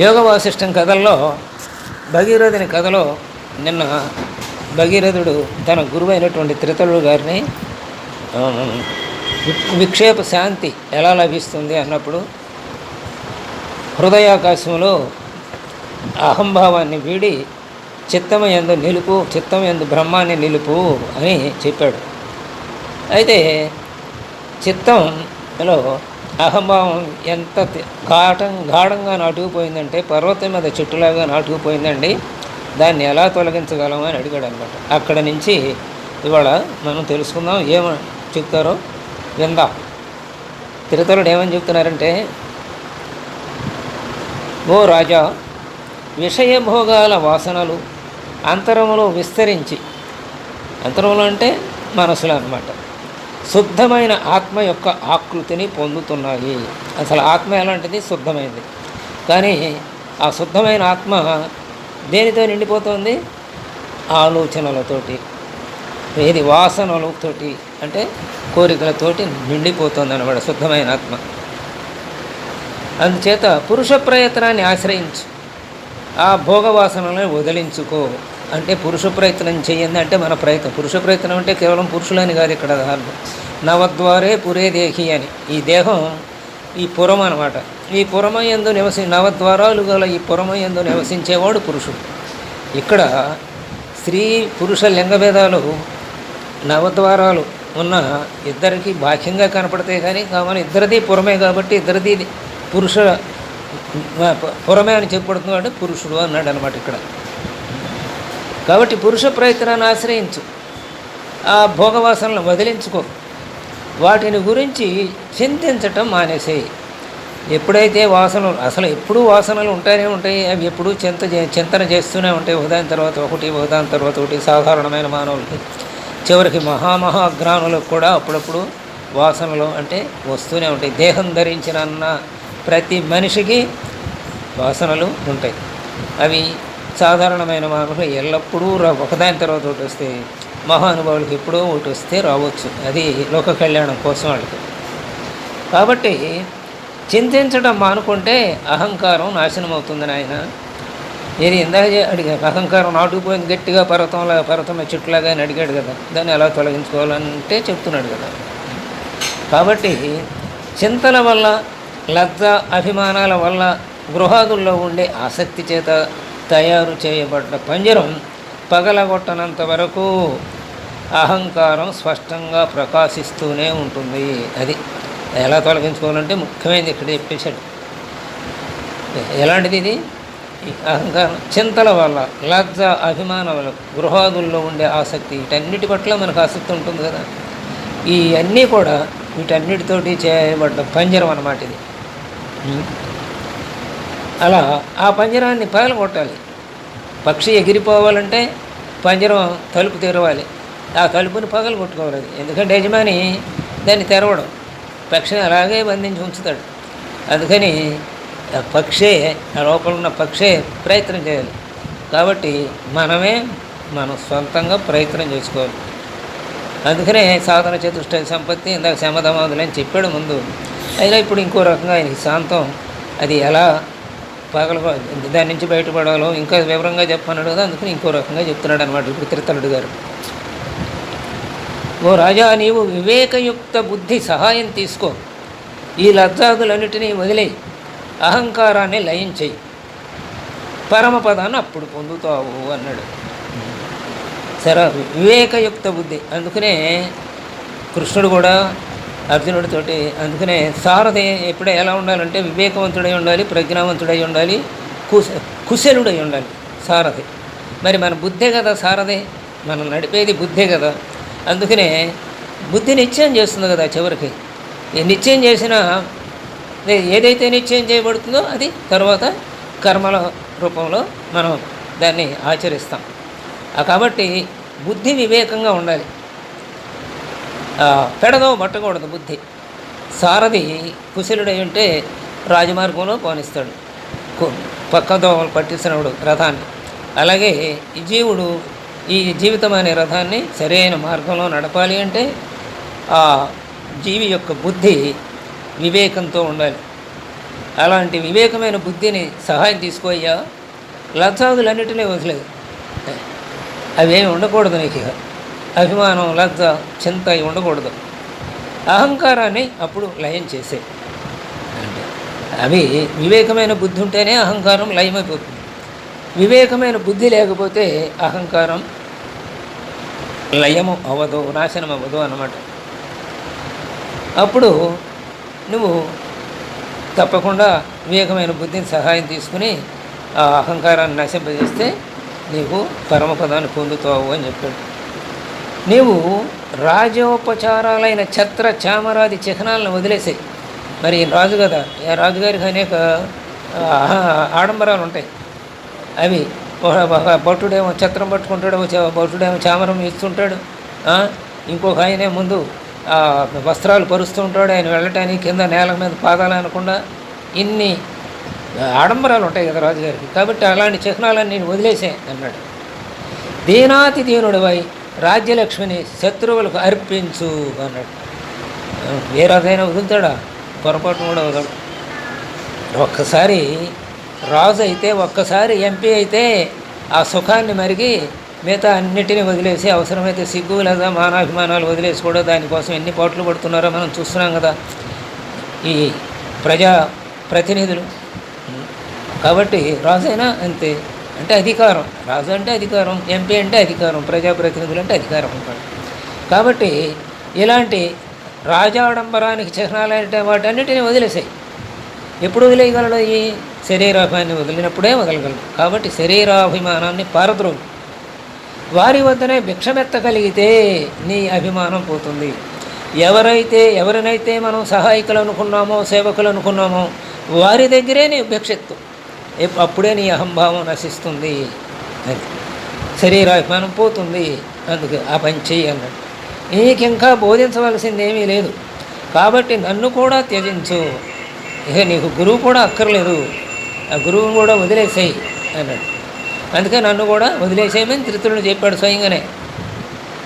యోగ వాసిష్టం కథల్లో భగీరథుని కథలో నిన్న భగీరథుడు తన గురువైనటువంటి త్రితలుడు గారిని విక్షేప శాంతి ఎలా లభిస్తుంది అన్నప్పుడు హృదయాకాశంలో అహంభావాన్ని వీడి చిత్తం ఎందు నిలుపు చిత్తం ఎందు బ్రహ్మాన్ని నిలుపు అని చెప్పాడు. అయితే చిత్తంలో అహంభావం ఎంత ఘాటం గాఢంగా నాటుకుపోయిందంటే పర్వతం మీద చెట్టులాగా నాటుకుపోయిందండి. దాన్ని ఎలా తొలగించగలం అని అడిగాడు అనమాట అక్కడ నుంచి ఇవాళ మనం తెలుసుకుందాం ఏమ చెప్తారో విందాం. తిరుతలుడు ఏమని చెప్తున్నారంటే ఓ రాజా విషయభోగాల వాసనలు అంతరములో విస్తరించి అంతరంలో అంటే మనసులో అనమాట శుద్ధమైన ఆత్మ యొక్క ఆకృతిని పొందుతున్నాయి. అసలు ఆత్మ ఎలాంటిది? శుద్ధమైనది కానీ ఆ శుద్ధమైన ఆత్మ దేనితో నిండిపోతుంది? ఆలోచనలతోటి ఏది వాసనలతోటి అంటే కోరికలతోటి నిండిపోతుంది అనమాట శుద్ధమైన ఆత్మ. అందుచేత పురుష ప్రయత్నాన్ని ఆశ్రయించు. ఆ భోగవాసనలను వదిలించుకో. అంటే పురుష ప్రయత్నం చేయండి అంటే మన ప్రయత్నం. పురుష ప్రయత్నం అంటే కేవలం పురుషులని కాదు ఇక్కడ దాంట్లో నవద్వారే పురే దేహి అని. ఈ దేహం ఈ పురం అనమాట ఈ పురమయందు నివసి నవద్వారాలు గల ఈ పురమయందు నివసించేవాడు పురుషుడు. ఇక్కడ స్త్రీ పురుష లింగభేదాలు నవద్వారాలు ఉన్న ఇద్దరికి బాహ్యంగా కనపడతాయి కానీ కావాలి ఇద్దరిది పురమే కాబట్టి ఇద్దరిది పురుష పురమే అని చెప్పబడుతున్నాడు పురుషుడు అన్నాడు అనమాట ఇక్కడ. కాబట్టి పురుష ప్రయత్నాన్ని ఆశ్రయించు. ఆ భోగవాసనలు వదిలించుకో. వాటిని గురించి చింతించటం మానేసేయి ఎప్పుడైతే వాసనలు అసలు ఎప్పుడూ వాసనలు ఉంటానే ఉంటాయి అవి ఎప్పుడూ చింత చే- చింతన చేస్తూనే ఉంటాయి. ఉదయం తర్వాత ఒకటి ఉదయం తర్వాత ఒకటి సాధారణమైన మానవులకి. చివరికి మహామహాగ్రానులకు కూడా అప్పుడప్పుడు వాసనలు అంటే వస్తూనే ఉంటాయి. దేహం ధరించినన్న ప్రతి మనిషికి వాసనలు ఉంటాయి. అవి సాధారణమైన మానవులు ఎల్లప్పుడూ రా ఒకదాని తర్వాత ఒకటి వస్తే మహానుభావులకి ఎప్పుడో ఒకటి వస్తే రావచ్చు. అది లోక కళ్యాణం కోసం వాళ్ళకి. కాబట్టి చింతించడం మానుకుంటే అహంకారం నాశనం అవుతుంది ఆయన ఇది ఇందాక అడిగాను అహంకారం నాటుకుపోయింది గట్టిగా పర్వతంలా పర్వతమే చెట్టులాగా అని అడిగాడు కదా. దాన్ని ఎలా తొలగించుకోవాలంటే చెప్తున్నాడు కదా. కాబట్టి చింతల వల్ల లబ్ధ అభిమానాల వల్ల గృహాదుల్లో ఉండే ఆసక్తి చేత తయారు చేయబడ్డ పంజరం పగలగొట్టనంత వరకు అహంకారం స్పష్టంగా ప్రకాశిస్తూనే ఉంటుంది. అది ఎలా తొలగించుకోవాలంటే ముఖ్యమైనది ఇక్కడ చెప్పేశాడు. ఎలాంటిది ఇది? అహంకారం చింతల వల్ల లజ్జ అభిమాన వల్ల గృహాదుల్లో ఉండే ఆసక్తి వీటన్నిటి పట్ల మనకు ఆసక్తి ఉంటుంది కదా. ఈ అన్నీ కూడా వీటన్నిటితోటి చేయబడ్డ పంజరం అన్నమాట ఇది. అలా ఆ పంజరాన్ని పగలగొట్టాలి. పక్షి ఎగిరిపోవాలంటే పంజరం తలుపు తెరవాలి. ఆ తలుపుని పగలు కొట్టుకోవాలి అది ఎందుకంటే యజమాని దాన్ని తెరవడం. పక్షిని అలాగే బంధించి ఉంచుతాడు. అందుకని ఆ పక్షే ఆ లోపల ఉన్న పక్షే ప్రయత్నం చేయాలి. కాబట్టి మనమే మనం సొంతంగా ప్రయత్నం చేసుకోవాలి. అందుకనే సాధన చతుష్టయ సంపత్తి ఇందాక శమధమాదులు అని చెప్పాడు ముందు. అయినా ఇప్పుడు ఇంకో రకంగా ఆయనకి శాంతం. అది ఎలా పగల దాని నుంచి బయటపడాలో ఇంకా వివరంగా చెప్పన్నాడు కదా అందుకని ఇంకో రకంగా చెప్తున్నాడు అనమాట ఇప్పుడు తిరుతలుడు గారు. ఓ రాజా నీవు వివేకయుక్త బుద్ధి సహాయం తీసుకో. ఈ లజ్జాదులన్నిటినీ వదిలే. అహంకారాన్ని లయం చేయి పరమపదాన్ని అప్పుడు పొందుతావు అన్నాడు. సరే వివేకయుక్త బుద్ధి. అందుకనే కృష్ణుడు కూడా అర్జునుడితోటి. అందుకనే సారథి ఎప్పుడే ఎలా ఉండాలంటే వివేకవంతుడై ఉండాలి ప్రజ్ఞావంతుడై ఉండాలి కుశ కుశలుడై ఉండాలి సారథి. మరి మన బుద్ధే కదా సారథి? మనం నడిపేది బుద్ధే కదా. అందుకనే బుద్ధి నిశ్చయం చేస్తుంది కదా చివరికి. ఈ నిశ్చయం చేసిన ఏదైతే నిశ్చయం చేయబడుతుందో అది తర్వాత కర్మల రూపంలో మనం దాన్ని ఆచరిస్తాం. కాబట్టి బుద్ధి వివేకంగా ఉండాలి. పెడదో పట్టకూడదు బుద్ధి. సారథి కుశలుడై ఉంటే రాజమార్గంలో పోనిస్తాడు. పక్క దోమలు పట్టిస్తున్నాడు రథాన్ని. అలాగే ఈ జీవుడు ఈ జీవితం అనే రథాన్ని సరైన మార్గంలో నడపాలి అంటే ఆ జీవి యొక్క బుద్ధి వివేకంతో ఉండాలి. అలాంటి వివేకమైన బుద్ధిని సహాయం తీసుకోయ్యా. లజ్జాదులన్నిటినీ వదిలేదు అవేమి ఉండకూడదు నీకు ఇక అభిమానం లజ్జ చింత ఉండకూడదు. అహంకారాన్ని అప్పుడు లయం చేసే. అంటే అవి వివేకమైన బుద్ధి ఉంటేనే అహంకారం లయమైపోతుంది. వివేకమైన బుద్ధి లేకపోతే అహంకారం లయము అవ్వదు నాశనం అవ్వదు అన్నమాట. అప్పుడు నువ్వు తప్పకుండా వివేకమైన బుద్ధిని సహాయం తీసుకుని ఆ అహంకారాన్ని నశింపజేస్తే నీకు పరమపదాన్ని పొందుతావు అని చెప్పాడు. నీవు రాజోపచారాలైన ఛత్ర చామరాది చిహ్నాలను వదిలేసాయి. మరి రాజు కదా రాజుగారికి అనేక ఆడంబరాలు ఉంటాయి. అవి ఒక భటుడేమో ఛత్రం పట్టుకుంటాడు భటుడేమో చామరం ఇస్తుంటాడు ఇంకొక ఆయనే ముందు వస్త్రాలు పరుస్తూ ఉంటాడు ఆయన వెళ్ళటానికి కింద నేల మీద పాదాలు అనకుండా ఇన్ని ఆడంబరాలు ఉంటాయి కదా రాజుగారికి. కాబట్టి అలాంటి చిహ్నాలన్నీ నేను వదిలేసే అన్నాడు. దీనాతి దీనుడివై రాజ్యలక్ష్మిని శత్రువులకు అర్పించు అన్నాడు. ఏ రథైనా వదులుతాడా? పొరపాటు కూడా వదలడు. ఒక్కసారి రాజు అయితే ఒక్కసారి ఎంపీ అయితే ఆ సుఖాన్ని మరిగి మిగతా అన్నిటిని వదిలేసి అవసరమైతే సిగ్గు లేదా మానాభిమానాలు వదిలేసి కూడా దానికోసం ఎన్ని పోట్లు పడుతున్నారో మనం చూస్తున్నాం కదా. ఈ ప్రజా ప్రతినిధులు. కాబట్టి రాజైనా అంతే. అంటే అధికారం. రాజు అంటే అధికారం ఎంపీ అంటే అధికారం ప్రజాప్రతినిధులు అంటే అధికారం ఉంటాడు కాబట్టి ఇలాంటి రాజాడంబరానికి చిహ్నాలంటే వాటన్నిటిని వదిలేసాయి. ఎప్పుడు వదిలేయగలడు ఈ శరీరాభిమాన్ని వదిలినప్పుడే వదలగలడు. కాబట్టి శరీరాభిమానాన్ని పారద్రోలు. వారి వద్దనే భిక్షమెత్తగలిగితే నీ అభిమానం పోతుంది. ఎవరైతే ఎవరినైతే మనం సహాయకులు అనుకున్నామో సేవకులు అనుకున్నామో వారి దగ్గరే నీ భిక్షెత్తు అప్పుడే నీ అహంభావం నశిస్తుంది అది శరీరాభిమానం పోతుంది అందుకే ఆ పని చెయ్యి అన్నాడు. నీకు ఇంకా బోధించవలసింది ఏమీ లేదు. కాబట్టి నన్ను కూడా త్యజించు. ఇక నీకు గురువు కూడా అక్కర్లేదు. ఆ గురువుని కూడా వదిలేసేయి అన్నాడు. అందుకే నన్ను కూడా వదిలేసేయమని త్రితుడు చెప్పాడు స్వయంగానే.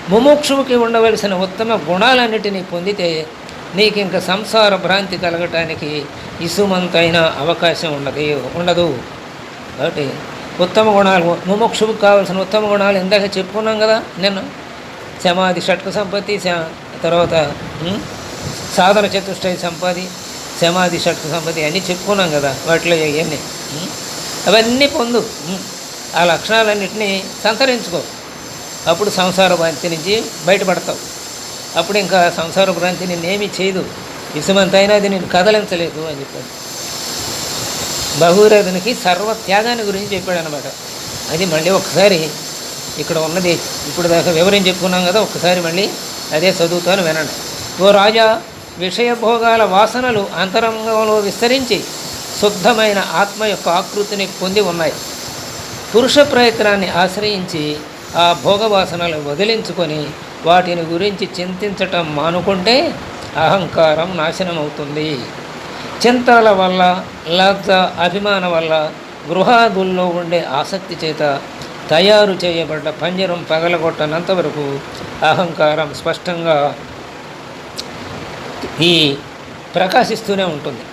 ముముక్షువుకి ఉండవలసిన ఉత్తమ గుణాలన్నిటినీ పొందితే నీకు ఇంకా సంసార భ్రాంతి కలగటానికి ఇసుమంతైన అవకాశం ఉండదు ఉండదు. కాబట్టి ఉత్తమ గుణాలు ముముక్షుకు కావాల్సిన ఉత్తమ గుణాలు ఇందాక చెప్పుకున్నాం కదా నిన్న. సమాధి షట్క సంపత్తి తర్వాత సాధన చతుష్టయ సంపది సమాధి షట్క సంపత్తి అన్నీ చెప్పుకున్నాం కదా వాటిలో ఇవన్నీ అవన్నీ పొందు. ఆ లక్షణాలన్నింటినీ సంతరించుకో. అప్పుడు సంసార భ్రాంతి నుంచి బయటపడతావు. అప్పుడు ఇంకా సంసార భ్రాంతి నిన్నేమీ చేయదు. ఇసుమంతైనా అది నేను కదలించలేదు అని చెప్పాడు. బహురథునికి సర్వ త్యాగాన్ని గురించి చెప్పాడు అనమాట అది మళ్ళీ ఒకసారి ఇక్కడ ఉన్నది ఇప్పుడు దాకా వివరం చెప్పుకున్నాం కదా ఒకసారి మళ్ళీ అదే చదువుతాను వినండి. ఓ రాజా విషయభోగాల వాసనలు అంతరంగంలో విస్తరించి శుద్ధమైన ఆత్మ యొక్క ఆకృతిని పొంది ఉన్నాయి. పురుష ప్రయత్నాన్ని ఆశ్రయించి ఆ భోగవాసనలు వదిలించుకొని వాటిని గురించి చింతించటం మానుకుంటే అహంకారం నాశనం అవుతుంది చింతల వల్ల లబ్ధ అభిమానం వల్ల గృహాదుల్లో ఉండే ఆసక్తి చేత తయారు చేయబడ్డ పంజరం పగలగొట్టనంత వరకు అహంకారం స్పష్టంగా ఈ ప్రకాశిస్తూనే ఉంటుంది.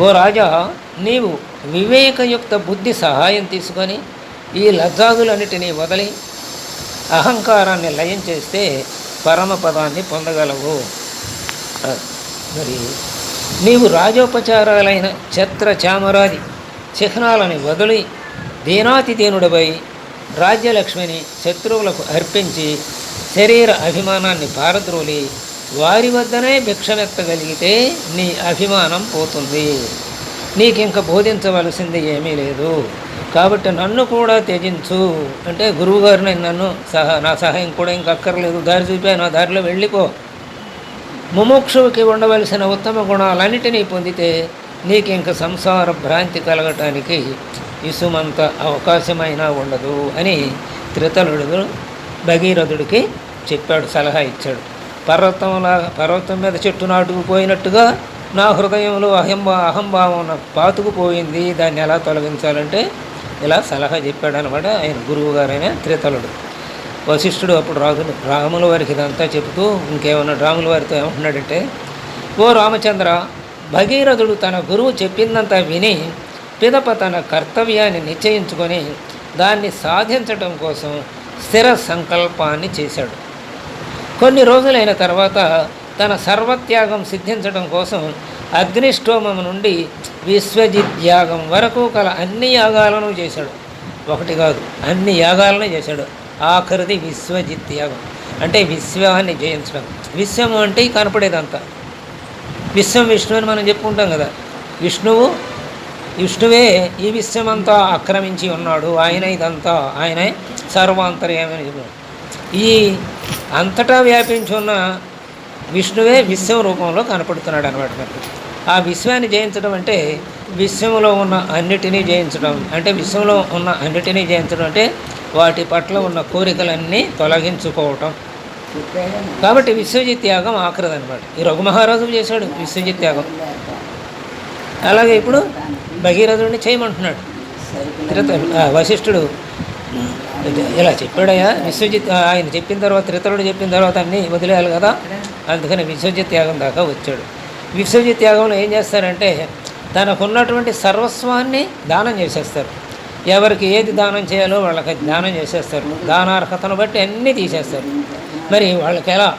ఓ రాజా నీవు వివేకయుక్త బుద్ధి సహాయం తీసుకొని ఈ లబ్ధాదులన్నిటినీ వదిలి అహంకారాన్ని లయం చేస్తే పరమపదాన్ని పొందగలవు. మరి నీవు రాజోపచారాలైన ఛత్ర చామరాది చిహ్నాలని వదిలి దీనాతి దీనుడిపై రాజ్యలక్ష్మిని శత్రువులకు అర్పించి శరీర అభిమానాన్ని పారద్రోలి వారి వద్దనే భిక్షమెత్తగలిగితే నీ అభిమానం పోతుంది. నీకింక బోధించవలసింది ఏమీ లేదు. కాబట్టి నన్ను కూడా త్యజించు. అంటే గురువుగారిని నన్ను సహా నా సహాయం కూడా ఇంక అక్కర్లేదు. దారి చూపా నా దారిలో వెళ్ళిపో. ముముక్షువుకి ఉండవలసిన ఉత్తమ గుణాలన్నిటినీ పొందితే నీకు ఇంక సంసార భ్రాంతి కలగటానికి ఇసుమంత అవకాశమైనా ఉండదు అని త్రితలుడు భగీరథుడికి చెప్పాడు సలహా ఇచ్చాడు. పర్వతంలా పర్వతం మీద చెట్టు నాటుకుపోయినట్టుగా నా హృదయంలో అహంభా అహంభావం పాతుకుపోయింది. దాన్ని ఎలా తొలగించాలంటే ఇలా సలహా చెప్పాడు అనమాట. ఆయన గురువు గారైన త్రితలుడు వశిష్ఠుడు అప్పుడు రాజు రాముల వారికి ఇదంతా చెబుతూ ఇంకేమన్నా రాముల వారితో ఏమంటున్నాడంటే ఓ రామచంద్ర భగీరథుడు తన గురువు చెప్పిందంతా విని పిదప తన కర్తవ్యాన్ని నిశ్చయించుకొని దాన్ని సాధించటం కోసం స్థిర సంకల్పాన్ని చేశాడు. కొన్ని రోజులైన తర్వాత తన సర్వత్యాగం సిద్ధించడం కోసం అగ్నిష్టోమం నుండి విశ్వజిత్ యాగం వరకు కల అన్ని యాగాలను చేశాడు. ఒకటి కాదు అన్ని యాగాలను చేశాడు. ఆఖరిది విశ్వజిత్ యాగం. అంటే విశ్వాన్ని జయించడం. విశ్వం అంటే కనపడేదంతా. విశ్వం విష్ణు అని మనం చెప్పుకుంటాం కదా. విష్ణువు విష్ణువే ఈ విశ్వమంతా ఆక్రమించి ఉన్నాడు. ఆయన ఇదంతా. ఆయనే సర్వాంతర్యమని చెప్పాడు ఈ అంతటా వ్యాపించి ఉన్న విష్ణువే విశ్వం రూపంలో కనపడుతున్నాడు అనమాట మనకి ఆ విశ్వాన్ని జయించడం అంటే విశ్వంలో ఉన్న అన్నిటినీ జయించడం. అంటే విశ్వంలో ఉన్న అన్నిటినీ జయించడం అంటే వాటి పట్ల ఉన్న కోరికలన్నీ తొలగించుకోవటం. కాబట్టి విశ్వజిత్ యాగం ఆఖరిది అనమాట ఈ రఘు మహారాజు చేశాడు విశ్వజిత్ యాగం అలాగే ఇప్పుడు భగీరథుడిని చేయమంటున్నాడు. త్రిత వశిష్ఠుడు ఇలా చెప్పాడయ్యా విశ్వజిత్ ఆయన చెప్పిన తర్వాత త్రితరుడు చెప్పిన తర్వాత అన్నీ వదిలేయాలి కదా. అందుకని విశ్వజిత్ త్యాగం దాకా వచ్చాడు. విశ్వజిత్ త్యాగంలో ఏం చేస్తారంటే తనకున్నటువంటి సర్వస్వాన్ని దానం చేసేస్తారు. ఎవరికి ఏది దానం చేయాలో వాళ్ళకి దానం చేసేస్తారు. దానార్హతను బట్టి అన్నీ తీసేస్తారు. మరి వాళ్ళకి ఎలా?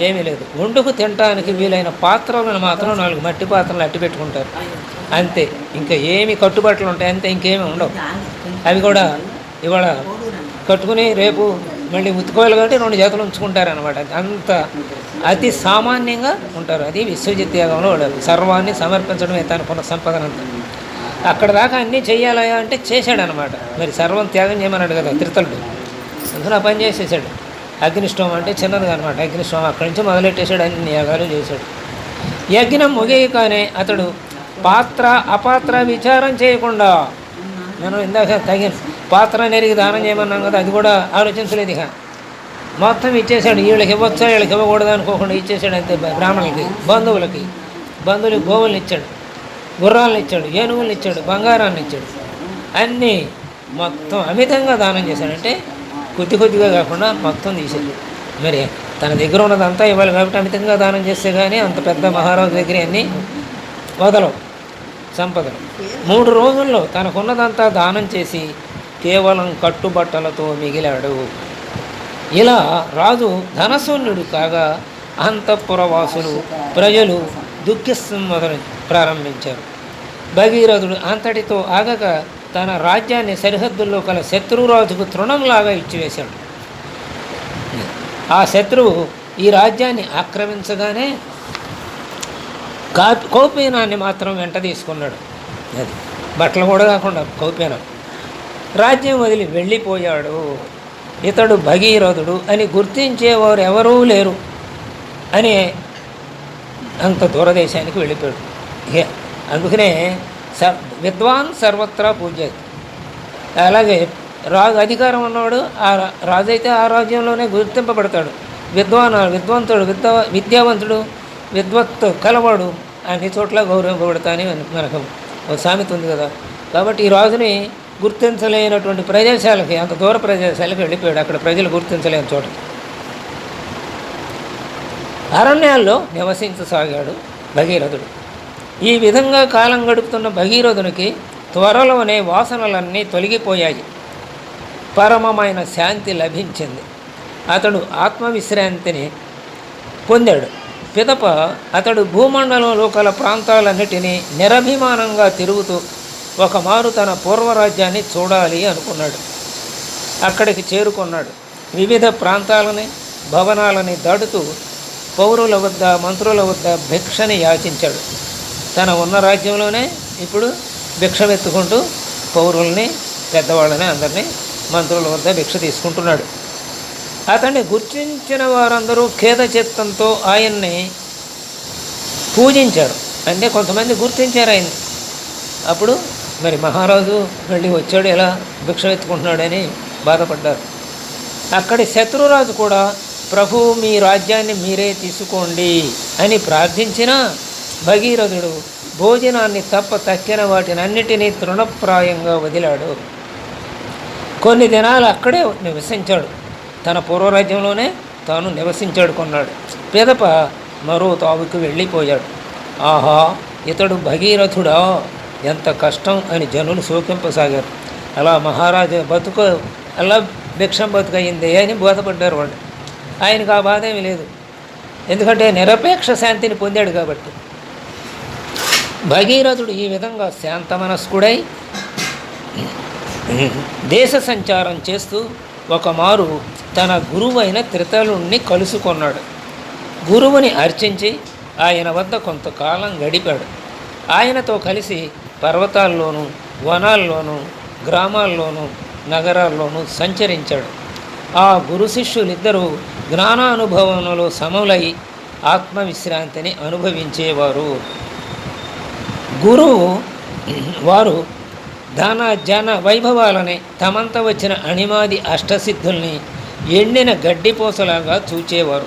ఏమీ లేదు. వండుకు తినడానికి వీలైన పాత్రలను మాత్రం నాలుగు మట్టి పాత్రలు అట్టి పెట్టుకుంటారు. అంతే. ఇంకా ఏమి కట్టుబాట్లు ఉంటాయి అంతే ఇంకేమీ ఉండవు. అవి కూడా ఇవాళ కట్టుకుని రేపు మళ్ళీ ఉతుకోవాలి కాబట్టి రెండు చేతులు ఉంచుకుంటారు అనమాట అంత అతి సామాన్యంగా ఉంటారు. అది విశ్వజిత్ యాగంలో వాళ్ళు సర్వాన్ని సమర్పించడమే తన తనకున్న సంపదనంతా అక్కడ దాకా అన్నీ చేయాలయా అంటే చేశాడనమాట మరి సర్వం త్యాగం చేయమన్నాడు కదా త్రితలుడు. అందులో పని చేసేసాడు. అగ్నిష్టోమం అంటే చిన్నది అనమాట అగ్నిష్టోమం అక్కడి నుంచి మొదలెట్టేశాడు అన్ని యాగాలు చేశాడు. యజ్ఞం ముగియగానే అతడు పాత్ర అపాత్ర విచారం చేయకుండా మనం ఇందాక తగిన పాత్ర నెరిగి దానం చేయమన్నాం కదా అది కూడా ఆలోచించలేదు ఇక. మొత్తం ఇచ్చేసాడు వీళ్ళకి ఇవ్వచ్చా వీళ్ళకి ఇవ్వకూడదు అనుకోకుండా ఇచ్చేసాడు అంతే బ్రాహ్మణులకి బంధువులకి. బంధువులకి గోవులను ఇచ్చాడు గుర్రాలను ఇచ్చాడు ఏనుగులను ఇచ్చాడు బంగారాన్ని ఇచ్చాడు. అన్నీ మొత్తం అమితంగా దానం చేశాడంటే కొద్ది కొద్దిగా కాకుండా మొత్తం తీసాడు మరి తన దగ్గర ఉన్నదంతా ఇవ్వాలి కాబట్టి అమితంగా దానం చేస్తే కానీ అంత పెద్ద మహారాజు దగ్గర అన్నీ వదలవు. సంపదలు. మూడు రోజుల్లో తనకున్నదంతా దానం చేసి కేవలం కట్టుబట్టలతో మిగిలాడు. ఇలా రాజు ధనశూన్యుడు కాగా అంతఃపురవాసులు ప్రజలు దుఃఖిస్తం ప్రారంభించారు. భగీరథుడు అంతటితో ఆగక తన రాజ్యాన్ని సరిహద్దుల్లో కల శత్రురాజుకు తృణంలాగా ఇచ్చివేశాడు. ఆ శత్రువు ఈ రాజ్యాన్ని ఆక్రమించగానే కా కౌపీనాన్ని మాత్రం వెంట తీసుకున్నాడు. అది బట్టలు కూడా కాకుండా కౌపీనం. రాజ్యం వదిలి వెళ్ళిపోయాడు. ఇతడు భగీరథుడు అని గుర్తించేవారు ఎవరూ లేరు అని అంత దూరదేశానికి వెళ్ళిపోయాడు. అందుకనే స విద్వాన్ సర్వత్రా పూజ అలాగే రాజు అధికారం ఉన్నవాడు ఆ రా- రాజు అయితే ఆ రాజ్యంలోనే గుర్తింపబడతాడు. విద్వాన్ విద్వంతుడు విద్వ విద్యావంతుడు విద్వత్తు కలవాడు అన్ని చోట్ల గౌరవింపబడతాని మనకు ఒక సామెత ఉంది కదా. కాబట్టి ఈ రాజుని గుర్తించలేనటువంటి ప్రదేశాలకి అంత దూర ప్రదేశాలకు వెళ్ళిపోయాడు. అక్కడ ప్రజలు గుర్తించలేని చోట. అరణ్యాల్లో నివసించసాగాడు భగీరథుడు. ఈ విధంగా కాలం గడుపుతున్న భగీరథునికి త్వరలోనే వాసనలన్నీ తొలగిపోయాయి. పరమమైన శాంతి లభించింది. అతడు ఆత్మవిశ్రాంతిని పొందాడు. పిదప అతడు భూమండలంలో కల ప్రాంతాలన్నిటినీ నిరభిమానంగా తిరుగుతూ ఒక మారు తన పూర్వరాజ్యాన్ని చూడాలి అనుకున్నాడు. అక్కడికి చేరుకున్నాడు. వివిధ ప్రాంతాలని భవనాలని దాటుతూ పౌరుల వద్ద మంత్రుల వద్ద భిక్షని యాచించాడు. తన ఉన్న రాజ్యంలోనే ఇప్పుడు భిక్షమెత్తుకుంటూ పౌరుల్ని పెద్దవాళ్ళని అందరినీ మంత్రుల వద్ద భిక్ష తీసుకుంటున్నాడు. అతన్ని గుర్తించిన వారందరూ ఖేద చిత్తంతో ఆయన్ని పూజించారు. అంటే కొంతమంది గుర్తించారు ఆయన్ని. అప్పుడు మరి మహారాజు వెళ్ళి వచ్చాడు ఎలా భిక్ష ఎత్తుకుంటున్నాడని బాధపడ్డారు. అక్కడి శత్రురాజు కూడా ప్రభు మీ రాజ్యాన్ని మీరే తీసుకోండి అని ప్రార్థించిన భగీరథుడు భోజనాన్ని తప్ప తక్కిన వాటినన్నిటినీ తృణప్రాయంగా వదిలాడు. కొన్ని దినాలు అక్కడే నివసించాడు. తన పూర్వరాజ్యంలోనే తాను నివసించాడు కొన్నాడు. పిదప మరో తావుకు వెళ్ళిపోయాడు. ఆహా ఇతడు భగీరథుడా? ఎంత కష్టం అని జనులు శోకింపసాగారు. అలా మహారాజు బతుకు అలా భిక్షం బతుకయింది అని బోధపడ్డారు వాళ్ళు. ఆయనకు ఆ బాధ ఏమీ లేదు. ఎందుకంటే నిరపేక్ష శాంతిని పొందాడు కాబట్టి. భగీరథుడు ఈ విధంగా శాంత మనస్కుడై దేశ సంచారం చేస్తూ ఒకమారు తన గురువైన త్రితలుణ్ణి కలుసుకొన్నాడు. గురువుని అర్చించి ఆయన వద్ద కొంతకాలం గడిపాడు. ఆయనతో కలిసి పర్వతాల్లోనూ వనాల్లోనూ గ్రామాల్లోనూ నగరాల్లోనూ సంచరించాడు. ఆ గురు శిష్యులిద్దరూ జ్ఞానానుభవంలో సమలై ఆత్మవిశ్రాంతిని అనుభవించేవారు. గురువు వారు ధన జన వైభవాలని తమంత వచ్చిన అణిమాది అష్టసిద్ధుల్ని ఎండిన గడ్డిపోసలాగా చూచేవారు.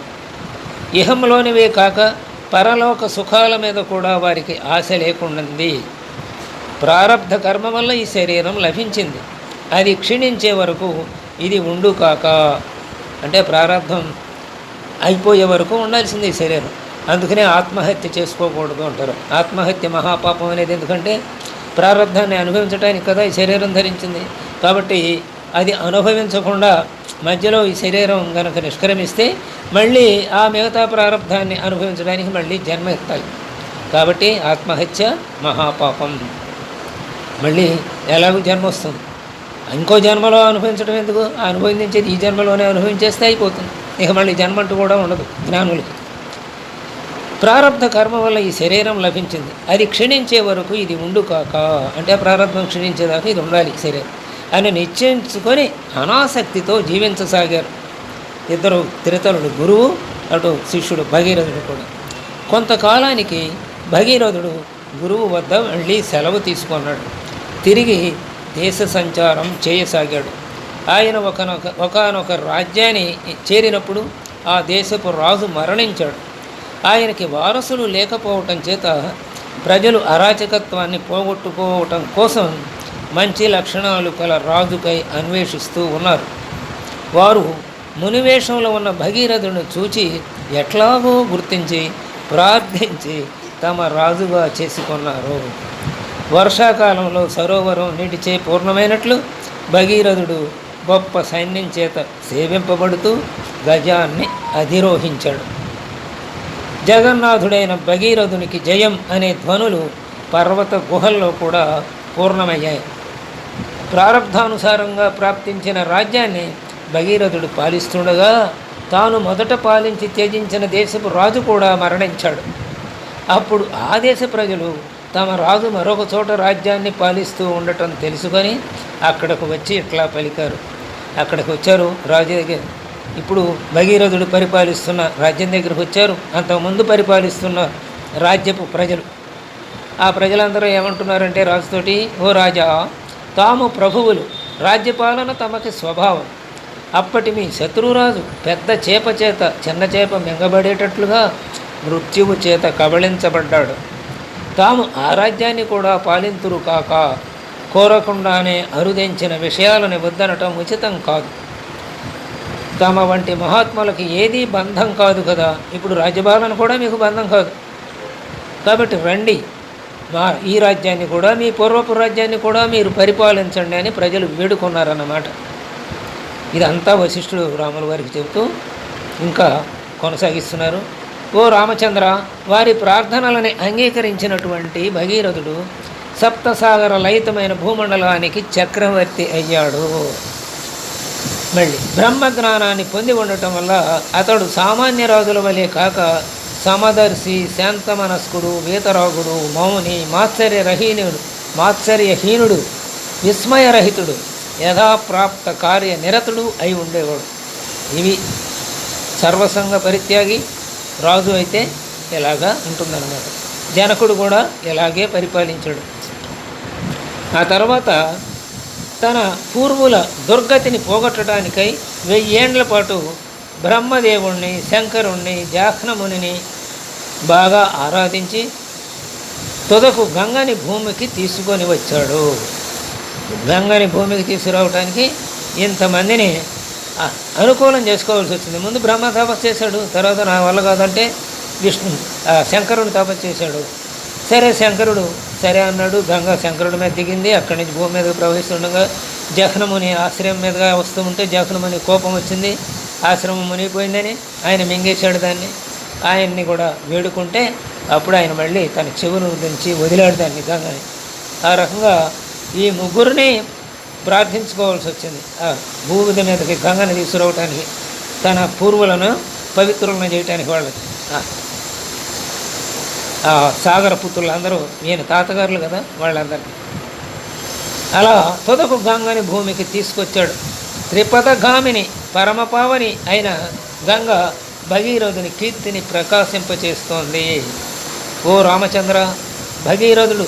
ఇహంలోనివే కాక పరలోక సుఖాల మీద కూడా వారికి ఆశ లేకుండింది. ప్రారబ్ధ కర్మ వల్ల ఈ శరీరం లభించింది. అది క్షీణించే వరకు ఇది ఉండు కాక. అంటే ప్రారంధం అయిపోయే వరకు ఉండాల్సింది ఈ శరీరం. అందుకనే ఆత్మహత్య చేసుకోకూడదు అంటారు. ఆత్మహత్య మహాపాపం అనేది ఎందుకంటే ప్రారంధాన్ని అనుభవించడానికి కదా ఈ శరీరం ధరించింది. కాబట్టి అది అనుభవించకుండా మధ్యలో ఈ శరీరం కనుక నిష్క్రమిస్తే మళ్ళీ ఆ మిగతా ప్రారంధాన్ని అనుభవించడానికి మళ్ళీ జన్మ ఇస్తాయి కాబట్టి ఆత్మహత్య మహాపాపం. మళ్ళీ ఎలాగో జన్మ వస్తుంది. ఇంకో జన్మలో అనుభవించడం ఎందుకు? అనుభవించేది ఈ జన్మలోనే అనుభవించేస్తే అయిపోతుంది. ఇక మళ్ళీ జన్మ అంటూ కూడా ఉండదు జ్ఞానులకి. ప్రారంధ కర్మ వల్ల ఈ శరీరం లభించింది. అది క్షీణించే వరకు ఇది ఉండు కాక అంటే ప్రారంభం క్షీణించేదాకా ఇది ఉండాలి శరీరం. అని నిశ్చయించుకొని అనాసక్తితో జీవించసాగారు. ఇద్దరు త్రితరుడు గురువు అటు శిష్యుడు భగీరథుడు కూడా. కొంతకాలానికి భగీరథుడు గురువు వద్ద మళ్ళీ సెలవు తీసుకున్నాడు. తిరిగి దేశ సంచారం చేయసాగాడు. ఆయన ఒకనొక ఒకనొక రాజ్యాన్ని చేరినప్పుడు ఆ దేశపు రాజు మరణించాడు. ఆయనకి వారసులు లేకపోవటం చేత ప్రజలు అరాచకత్వాన్ని పోగొట్టుకోవటం కోసం మంచి లక్షణాలు కల రాజుకై అన్వేషిస్తూ ఉన్నారు. వారు మునివేషంలో ఉన్న భగీరథుడిని చూచి ఎట్లాగో గుర్తించి ప్రార్థించి తమ రాజుగా చేసుకున్నారు. వర్షాకాలంలో సరోవరం నీటిచే పూర్ణమైనట్లు భగీరథుడు గొప్ప సైన్యం చేత సేవింపబడుతూ గజాన్ని అధిరోహించాడు. జగన్నాథుడైన భగీరథునికి జయం అనే ధ్వనులు పర్వత గుహల్లో కూడా పూర్ణమయ్యాయి. ప్రారంధానుసారంగా ప్రాప్తించిన రాజ్యాన్ని భగీరథుడు పాలిస్తుండగా తాను మొదట పాలించి త్యజించిన దేశపు రాజు కూడా మరణించాడు. అప్పుడు ఆ దేశ ప్రజలు తమ రాజు మరొక చోట రాజ్యాన్ని పాలిస్తూ ఉండటం తెలుసుకొని అక్కడకు వచ్చి ఇట్లా పలికారు. అక్కడికి వచ్చారు రాజు దగ్గర ఇప్పుడు భగీరథుడు పరిపాలిస్తున్న రాజ్యం దగ్గరకు వచ్చారు అంతకుముందు పరిపాలిస్తున్న రాజ్యపు ప్రజలు. ఆ ప్రజలందరూ ఏమంటున్నారంటే రాజుతోటి ఓ రాజా తాము ప్రభువులు రాజ్యపాలన తమకి స్వభావం. అప్పటి మీ శత్రురాజు పెద్ద చేప చేత చిన్న చేప మింగబడేటట్లుగా మృత్యువు చేత కబళించబడ్డాడు. తాము ఆ రాజ్యాన్ని కూడా పాలింతురు కాక కోరకుండానే అరుదించిన విషయాలను వద్దనటం ఉచితం కాదు. తమ వంటి మహాత్ములకి ఏదీ బంధం కాదు కదా ఇప్పుడు రాజ్యపాలన కూడా మీకు బంధం కాదు. కాబట్టి రండి మా ఈ రాజ్యాన్ని కూడా మీ పూర్వపు రాజ్యాన్ని కూడా మీరు పరిపాలించండి అని ప్రజలు వేడుకున్నారన్నమాట. ఇదంతా వశిష్ఠుడు రాముల వారికి చెబుతూ ఇంకా కొనసాగిస్తున్నారు. ఓ రామచంద్ర వారి ప్రార్థనలని అంగీకరించినటువంటి భగీరథుడు సప్తసాగర లయితమైన భూమండలానికి చక్రవర్తి అయ్యాడు. మళ్ళీ బ్రహ్మజ్ఞానాన్ని పొంది ఉండటం వల్ల అతడు సామాన్య రాజుల వలె కాక సమదర్శి శాంతమనస్కుడు వీతరాగుడు మౌని మాత్సర్యరహీనుడు మాత్సర్యహీనుడు విస్మయరహితుడు యథాప్రాప్త కార్య నిరతుడు అయి ఉండేవాడు. ఇవి సర్వసంగ పరిత్యాగి రాజు అయితే ఇలాగా ఉంటుందన్నమాట. జనకుడు కూడా ఇలాగే పరిపాలించాడు. ఆ తర్వాత తన పూర్వుల దుర్గతిని పోగొట్టడానికై వెయ్యేండ్ల పాటు బ్రహ్మదేవుణ్ణి శంకరుణ్ణి జాహ్నమునిని బాగా ఆరాధించి తుదకు గంగని భూమికి తీసుకొని వచ్చాడు. గంగని భూమికి తీసుకురావడానికి ఇంతమందిని అనుకూలం చేసుకోవాల్సి వచ్చింది. ముందు బ్రహ్మ తపస్సు చేశాడు తర్వాత నా వల్ల కాదంటే విష్ణు ఆ, శంకరుని తపస్సు చేశాడు. సరే శంకరుడు సరే అన్నాడు గంగా శంకరుడి మీద దిగింది. అక్కడి నుంచి భూమి మీద ప్రవహిస్తుండగా జహ్నముని ఆశ్రయం మీదుగా వస్తూ ఉంటే జహ్నముని కోపం వచ్చింది. ఆశ్రమం మునిగిపోయిందని ఆయన మింగేశాడు దాన్ని. ఆయన్ని కూడా వేడుకుంటే అప్పుడు ఆయన మళ్ళీ తన చెవును దించి వదిలాడు దాన్ని గంగని ఆ రకంగా ఈ ముగ్గురిని ప్రార్థించుకోవాల్సి వచ్చింది. ఆ భూమిద మీదకి గంగని తీసుకురావటానికి తన పూర్వులను పవిత్రులను చేయటానికి వాళ్ళకి. ఆ. సాగర పుత్రులు అందరూ ఈయన తాతగారులు కదా వాళ్ళందరికీ. అలా తొదకు గంగని భూమికి తీసుకొచ్చాడు. త్రిపదగామిని పరమపావని అయిన గంగ భగీరథుని కీర్తిని ప్రకాశింపచేస్తోంది. ఓ రామచంద్ర భగీరథుడు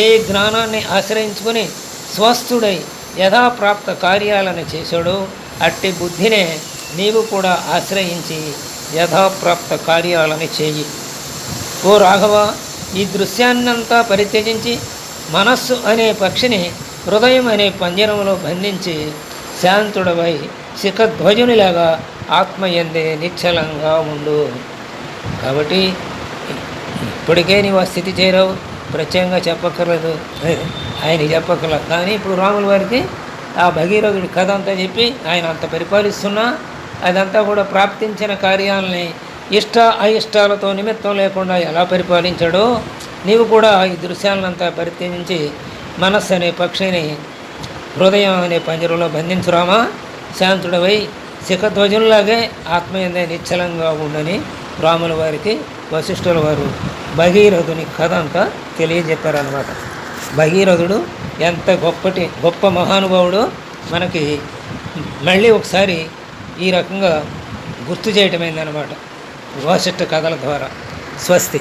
ఏ జ్ఞానాన్ని ఆశ్రయించుకుని స్వస్థుడై యథాప్రాప్త కార్యాలను చేశాడో అట్టి బుద్ధినే నీవు కూడా ఆశ్రయించి యథాప్రాప్త కార్యాలను చేయి. ఓ రాఘవ ఈ దృశ్యాన్నంతా పరిత్యజించి మనస్సు అనే పక్షిని హృదయం అనే పంజరంలో బంధించి శాంతుడవై శిఖధ్వజునిలాగా ఆత్మయందే నిశ్చలంగా ఉండు. కాబట్టి ఇప్పటికే నీవు ఆ స్థితి చేరావు. ప్రత్యేకంగా చెప్పక్కర్లేదు. ఆయన చెప్పక్కర్లేదు కానీ ఇప్పుడు రాముల వారికి ఆ భగీరథుడి కథ అంతా చెప్పి ఆయన అంత పరిపాలిస్తున్నా అదంతా కూడా ప్రాప్తించిన కార్యాలని ఇష్ట అయిష్టాలతో నిమిత్తం లేకుండా ఎలా పరిపాలించాడో నీవు కూడా ఈ దృశ్యాలనంతా పరిత్యజించి మనస్సు అనే పక్షిని హృదయం అనే పంజరంలో బంధించురామా శాంతుడవై శిఖధ్వజుల్లాగే ఆత్మయందే నిశ్చలంగా ఉండని రాముల వారికి వశిష్ఠుల వారు భగీరథుని కథ అంతా తెలియజెప్పారనమాట భగీరథుడు ఎంత గొప్పటి గొప్ప మహానుభావుడో మనకి మళ్ళీ ఒకసారి ఈ రకంగా గుర్తు చేయటమైందనమాట వశిష్ఠ కథల ద్వారా. స్వస్తి.